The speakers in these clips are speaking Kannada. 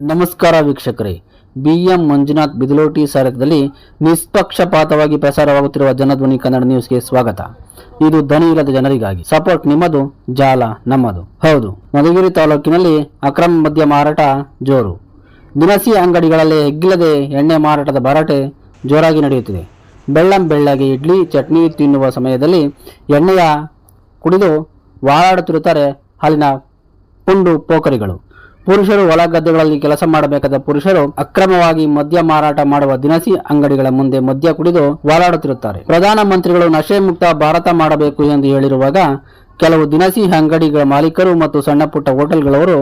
ನಮಸ್ಕಾರ ವೀಕ್ಷಕರೇ. ಬಿಎಂ ಮಂಜುನಾಥ್ ಬಿದಲೋಟಿ ಸಾರಥ್ಯದಲ್ಲಿ ನಿಷ್ಪಕ್ಷಪಾತವಾಗಿ ಪ್ರಸಾರವಾಗುತ್ತಿರುವ ಜನಧ್ವನಿ ಕನ್ನಡ ನ್ಯೂಸ್ಗೆ ಸ್ವಾಗತ. ಇದು ಧ್ವನಿ ಇಲ್ಲದ ಜನರಿಗಾಗಿ. ಸಪೋರ್ಟ್ ನಿಮ್ಮದು, ಜಾಲ ನಮ್ಮದು. ಹೌದು, ಮಧುಗಿರಿ ತಾಲೂಕಿನಲ್ಲಿ ಅಕ್ರಮ ಮದ್ಯ ಮಾರಾಟ ಜೋರು. ದಿನಸಿ ಅಂಗಡಿಗಳಲ್ಲಿ ಹೆಗ್ಗಿಲ್ಲದೆ ಎಣ್ಣೆ ಮಾರಾಟದ ಭರಾಟೆ ಜೋರಾಗಿ ನಡೆಯುತ್ತಿದೆ. ಬೆಳ್ಳಂ ಬೆಳ್ಳಗೆ ಇಡ್ಲಿ, ಚಟ್ನಿ ತಿನ್ನುವ ಸಮಯದಲ್ಲಿ ಎಣ್ಣೆಯ ಕುಡಿದು ವಾರಾಡುತ್ತಿರುತ್ತಾರೆ ಹಾಲಿನ ಪುಂಡು ಪೋಖರಿಗಳು. ಪುರುಷರು ಹೊಲ ಗದ್ದೆಗಳಲ್ಲಿ ಕೆಲಸ ಮಾಡಬೇಕಾದ ಪುರುಷರು ಅಕ್ರಮವಾಗಿ ಮದ್ಯ ಮಾರಾಟ ಮಾಡುವ ದಿನಸಿ ಅಂಗಡಿಗಳ ಮುಂದೆ ಮದ್ಯ ಕುಡಿದು ವಾಲಾಡುತ್ತಿರುತ್ತಾರೆ. ಪ್ರಧಾನಮಂತ್ರಿಗಳು ನಶೆ ಮುಕ್ತ ಭಾರತ ಮಾಡಬೇಕು ಎಂದು ಹೇಳಿರುವಾಗ ಕೆಲವು ದಿನಸಿ ಅಂಗಡಿಗಳ ಮಾಲೀಕರು ಮತ್ತು ಸಣ್ಣ ಪುಟ್ಟ ಹೋಟೆಲ್ಗಳವರು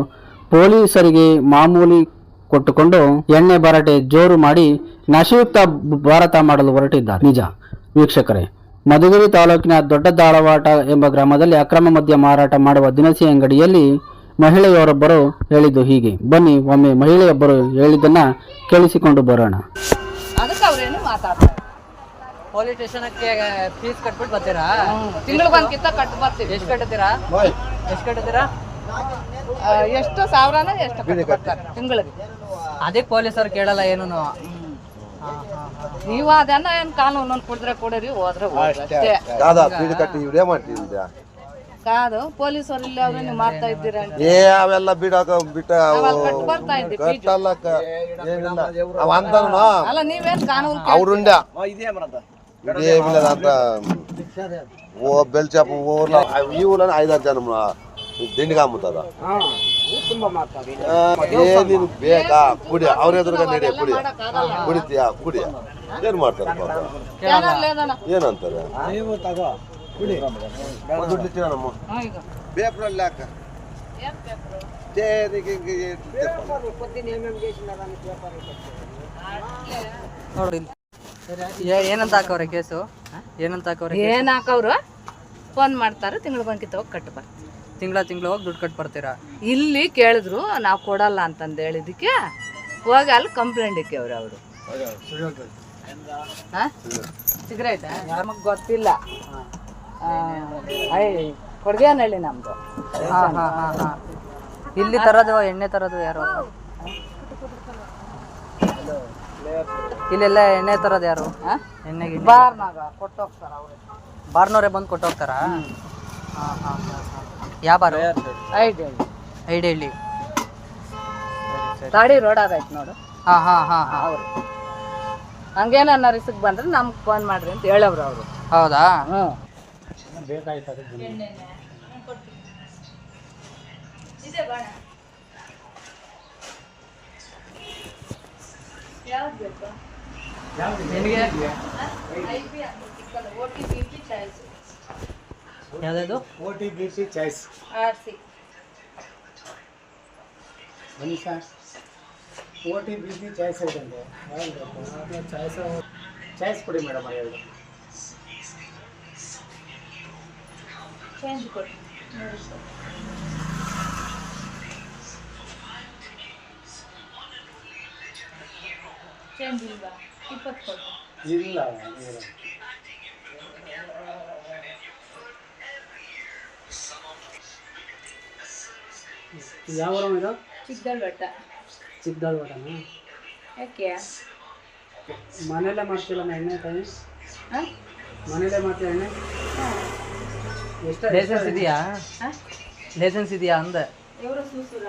ಪೊಲೀಸರಿಗೆ ಮಾಮೂಲಿ ಕೊಟ್ಟುಕೊಂಡು ಎಣ್ಣೆ ಬರಟೆ ಜೋರು ಮಾಡಿ ನಶೆಯುಕ್ತ ಭಾರತ ಮಾಡಲು ಹೊರಟಿದ್ದಾರೆ. ನಿಜ. ವೀಕ್ಷಕರೇ, ಮಧುಗಿರಿ ತಾಲೂಕಿನ ದೊಡ್ಡ ದಾಳವಾಟ ಎಂಬ ಗ್ರಾಮದಲ್ಲಿ ಅಕ್ರಮ ಮದ್ಯ ಮಾರಾಟ ಮಾಡುವ ದಿನಸಿ ಅಂಗಡಿಯಲ್ಲಿ ಮಹಿಳೆಯರೊಬ್ಬರು ಹೇಳಿದ್ದು ಹೀಗೆ. ಬನ್ನಿ ಒಮ್ಮೆ ಮಹಿಳೆಯೊಬ್ಬರು ಹೇಳಿದ್ದನ್ನ ಕೇಳಿಸಿಕೊಂಡು ಬರೋಣ. ಅದಕ್ಕೆ ಅವ್ರೇನು ಮಾತಾಡ್ತಾರೆ? ಪೊಲೀಸ್ ಸ್ಟೇಷನ್ಗೆ ಫೀಸ್ ಕಟ್ಬಿಟ್ಟು ಬರ್ತೀರಾ? ತಿಂಗಳಿಗೆ ಬಂದ್ಕಿಂತ ಕಟ್ ಬರ್ತೀವಿ. ಎಷ್ಟು ಕಟ್ತೀರಾ? ಎಷ್ಟು ಕಟ್ತೀರಾ? ಆ, ಎಷ್ಟು ಸಾವಿರನ ಎಷ್ಟು ಕಟ್ತಾರೆ ತಿಂಗಳಿಗೆ. ಅದಕ್ಕೆ ಪೊಲೀಸರು ಕೇಳಲ್ಲ ಏನು ನೀವು ಅದನ್ನ ಏನ್ ಕಾನೂನು ಕೊಡಿದ್ರೆ ಕೊಡಿರಿ ಹೋದ್ರೆ ಹೋಗ್ರಿ ಅಷ್ಟೇ. ಪೀಡಿ ಕಟ್ಟಿ ಇವ್ರೇ ಮಾಡ್ತಿದ್ದ ಕಾದು ಪೊಲೀಸರು ಇಲ್ಲಿ ಅವ್ರೆ ನೀವು ಮಾಡ್ತಾ ಇದ್ದೀರಾ ಅಂತ. ಏ ಅವೆಲ್ಲ ಬಿಡಾಕ ಬಿಟ್ಟ ಅವು ಕಟ್ ಬರ್ತಾ ಇದ್ವಿ ಫೀಜು. ಕಟ್ಟಲ್ಲಕ್ಕ ಏನಿಲ್ಲ. ಅವ ಅಂತಾನು ಅಲ್ಲ ನೀವೇನ್ ಕಾನೂನು ಅವ್ರುಂಡ ಅಂತ. ಓ ಬೆಲ್ಚಾಪ ಊರ್ಲ ಈ ಊರ್ಲ ಐದಾರು ಜನ ದಿಂಡಿಗೆ ಅಮ್ಮತ್ತದ ಬೇಕಾ ಕುಡಿ ಅವ್ರ ಎದುರುಗ ನಡಿ ಕುಡಿ. ಕುಡಿತೀಯ? ಕುಡಿ. ಏನ್ ಮಾಡ್ತಾರೆ ಪಾಪ? ಚಾನಲ್ ಏದನ? ಏನಂತಾರೆ? ಏನಂತ ಹಾಕವ್ರೆ ಕೇಸು? ಏನಂತ ಹಾಕವ್ರೆ ಏನ್ ಹಾಕವ್ರು? ಫೋನ್ ಮಾಡ್ತಾರೆ ತಿಂಗಳ ಬಂಕಿತ ಹೋಗಿ ಕಟ್ಟು ಬರ್ತೀವಿ ತಿಂಗಳ ತಿಂಗಳ ಹೋಗಿ ದುಡ್ಡು ಕಟ್ ಬರ್ತೀರಾ? ಇಲ್ಲಿ ಕೇಳಿದ್ರು ನಾವು ಕೊಡಲ್ಲ ಅಂತಂದು ಹೇಳಿದಕ್ಕೆ ಹೋಗಿ ಅಲ್ಲಿ ಕಂಪ್ಲೇಂಟ್ ಇಕ್ಕವ್ರೆ ಅವರು. ಸಿಗರೇಟ್? ನಮಗೆ ಗೊತ್ತಿಲ್ಲ. ಐ ಕೊಡ್ಗೇನಹಳ್ಳಿ ನಮ್ದು. ಹಾ ಹಾ ಹಾ ಹಾ. ಇಲ್ಲಿ ತರೋದು ಎಣ್ಣೆ ತರೋದು ಯಾರು? ಇಲ್ಲೆಲ್ಲ ಎಣ್ಣೆ ತರೋದು ಯಾರು? ಎಣ್ಣೆ ಗಿಣ್ಣೆ. ಬಾರ್ನಾಗ ಕೊಟ್ಟೋಗ್ತಾರ ಅವ್ರು. ಬಾರ್ನವ್ರೆ ಬಂದು ಕೊಟ್ಟು ಹೋಗ್ತಾರಾ? ಹಾ ಹಾ ಯಾವ ಬಾರು? ಐಡಿ ಹೇಳಿ ಗಾಡಿ ರೋಡ್ ಆಗೈತೆ ನೋಡು. ಹಾ ಹಾ ಹಾ ಹಾ. ಅವ್ರು ಹಂಗೇನ ರಿಸ್ಕ್ ಬಂದ್ರೆ ನಮ್ಗೆ ಫೋನ್ ಮಾಡ್ರಿ ಅಂತ ಹೇಳವ್ರು ಅವರು. ಹೌದಾ? ಹ್ಞೂ ನಿನಗೆ ಯಾವ್ದು O T B P choice ಬನ್ನಿ sir O T B P choice ಐತಂತೆ. ಯಾವ್ದು ಬೇಕು? ಅದು ಚಾಯ್ಸ್ ಚಾಯ್ಸ್ ಕೊಡಿ ಮೇಡಮ್ ಇಪ್ಪತ್ತು ಇಲ್ಲ ಇಲ್ಲ. ಯಾವ ಇದು? ಚಿಕ್ಕದಳ್ ಬೆಟ್ಟ ಚಿಕ್ಕದಾಳ್ವಾಡನ ಯಾಕೆ ಮನೆಯಲ್ಲೇ ಮಾಡ್ತಿಲ್ಲ ಎಣ್ಣೆ ತಾಯಿ ಹಾಂ ಮನೆಯಲ್ಲೇ ಮಾಡ್ತೀಯ ಎಣ್ಣೆ ಲೈಸೆನ್ಸ್ ಇದೆಯಾ ಲೈಸೆನ್ಸ್ ಇದೆಯಾ ಅಂದೆ ಇವರು ಸೂಸೂರ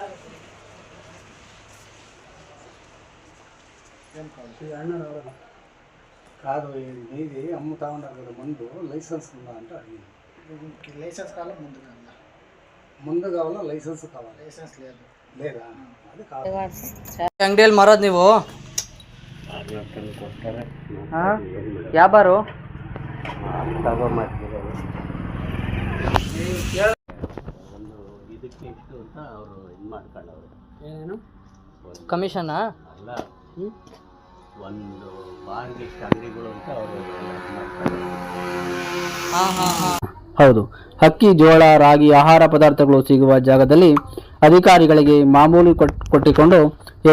ಈ ಅಣ್ಣನ ಅವರ కాదు నీది అమ్ముతా ఉన్నారు కదా ముందు లైసెన్స్ ఉందా అంటే అడిగింది లైసెన్స్ కావాలి ముందు కావాలి ముందు కావాలా లైసెన్స్ కావాలి లైసెన్స్ లేదు లేదా అది కావాలి ಅಂಗಡಿಯಲ್ಲಿ ಮಾರೋದು ನೀವು ಏನೇನು? ಕಮಿಷನಾ ಹಾ ಹಾ ಹಾ. ಹೌದು. ಅಕ್ಕಿ ಜೋಳ ರಾಗಿ ಆಹಾರ ಪದಾರ್ಥಗಳು ಸಿಗುವ ಜಾಗದಲ್ಲಿ ಅಧಿಕಾರಿಗಳಿಗೆ ಮಾಮೂಲಿ ಕೊಟ್- ಕೊಟ್ಟಿಕೊಂಡು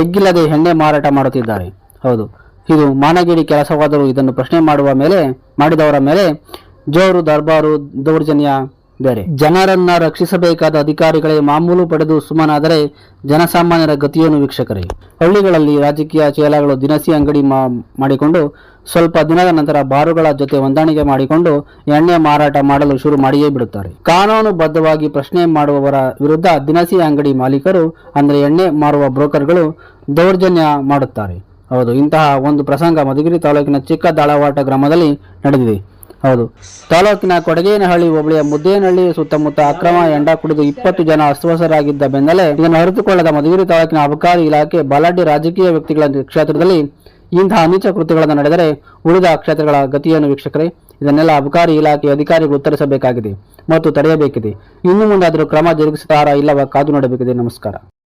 ಎಗ್ಗಿಲ್ಲದೆ ಎಣ್ಣೆ ಮಾರಾಟ ಮಾಡುತ್ತಿದ್ದಾರೆ. ಹೌದು. ಇದು ಮಾನಗಿಡಿ ಕೆಲಸವಾದರೂ ಇದನ್ನು ಪ್ರಶ್ನೆ ಮಾಡುವ ಮೇಲೆ ಮಾಡಿದವರ ಮೇಲೆ ಜೋರು ದರ್ಬಾರು ದೌರ್ಜನ್ಯ ಬೇರೆ ಜನರನ್ನ ರಕ್ಷಿಸಬೇಕಾದ ಅಧಿಕಾರಿಗಳೇ ಮಾಮೂಲು ಪಡೆದು ಸುಮ್ಮನಾದರೆ ಜನಸಾಮಾನ್ಯರ ಗತಿಯನ್ನು ವೀಕ್ಷಕರೇ. ಹಳ್ಳಿಗಳಲ್ಲಿ ರಾಜಕೀಯ ಚೇಲಾಗಳು ದಿನಸಿ ಅಂಗಡಿ ಮಾಡಿಕೊಂಡು ಸ್ವಲ್ಪ ದಿನದ ನಂತರ ಬಾರುಗಳ ಜೊತೆ ಹೊಂದಾಣಿಕೆ ಮಾಡಿಕೊಂಡು ಎಣ್ಣೆ ಮಾರಾಟ ಮಾಡಲು ಶುರು ಮಾಡಿಯೇ ಬಿಡುತ್ತಾರೆ. ಕಾನೂನುಬದ್ಧವಾಗಿ ಪ್ರಶ್ನೆ ಮಾಡುವವರ ವಿರುದ್ಧ ದಿನಸಿ ಅಂಗಡಿ ಮಾಲೀಕರು, ಅಂದರೆ ಎಣ್ಣೆ ಮಾರುವ ಬ್ರೋಕರ್ಗಳು ದೌರ್ಜನ್ಯ ಮಾಡುತ್ತಾರೆ. ಹೌದು, ಇಂತಹ ಒಂದು ಪ್ರಸಂಗ ಮಧುಗಿರಿ ತಾಲೂಕಿನ ಚಿಕ್ಕ ದಾಳವಾಟ ಗ್ರಾಮದಲ್ಲಿ ನಡೆದಿದೆ. ಹೌದು. ತಾಲೂಕಿನ ಕೊಡಗೇನಹಳ್ಳಿ ಹೋಬಳಿಯ ಮುದ್ದೇನಹಳ್ಳಿ ಸುತ್ತಮುತ್ತ ಅಕ್ರಮ ಎಂಡ ಕುಡಿದು ಇಪ್ಪತ್ತು ಜನ ಅಸ್ವಸ್ಥರಾಗಿದ್ದ ಬೆನ್ನಲ್ಲೇ ಇದನ್ನು ಅರಿತುಕೊಳ್ಳದ ಮಧುಗಿರಿ ತಾಲೂಕಿನ ಅಬಕಾರಿ ಇಲಾಖೆ ಬಲಾಢ್ಯ ರಾಜಕೀಯ ವ್ಯಕ್ತಿಗಳ ಕ್ಷೇತ್ರದಲ್ಲಿ ಇಂತಹ ಅನೀಚ ಕೃತ್ಯಗಳನ್ನು ನಡೆದರೆ ಉಳಿದ ಕ್ಷೇತ್ರಗಳ ಗತಿಯನ್ನು ವೀಕ್ಷಕರೇ, ಇದನ್ನೆಲ್ಲ ಅಬಕಾರಿ ಇಲಾಖೆ ಅಧಿಕಾರಿಗಳು ಉತ್ತರಿಸಬೇಕಾಗಿದೆ ಮತ್ತು ತಡೆಯಬೇಕಿದೆ. ಇನ್ನು ಮುಂದಾದರೂ ಕ್ರಮ ಜರುಗಿಸುತ್ತಾರಾ ಇಲ್ಲವ ಕಾದು ನೋಡಬೇಕಿದೆ. ನಮಸ್ಕಾರ.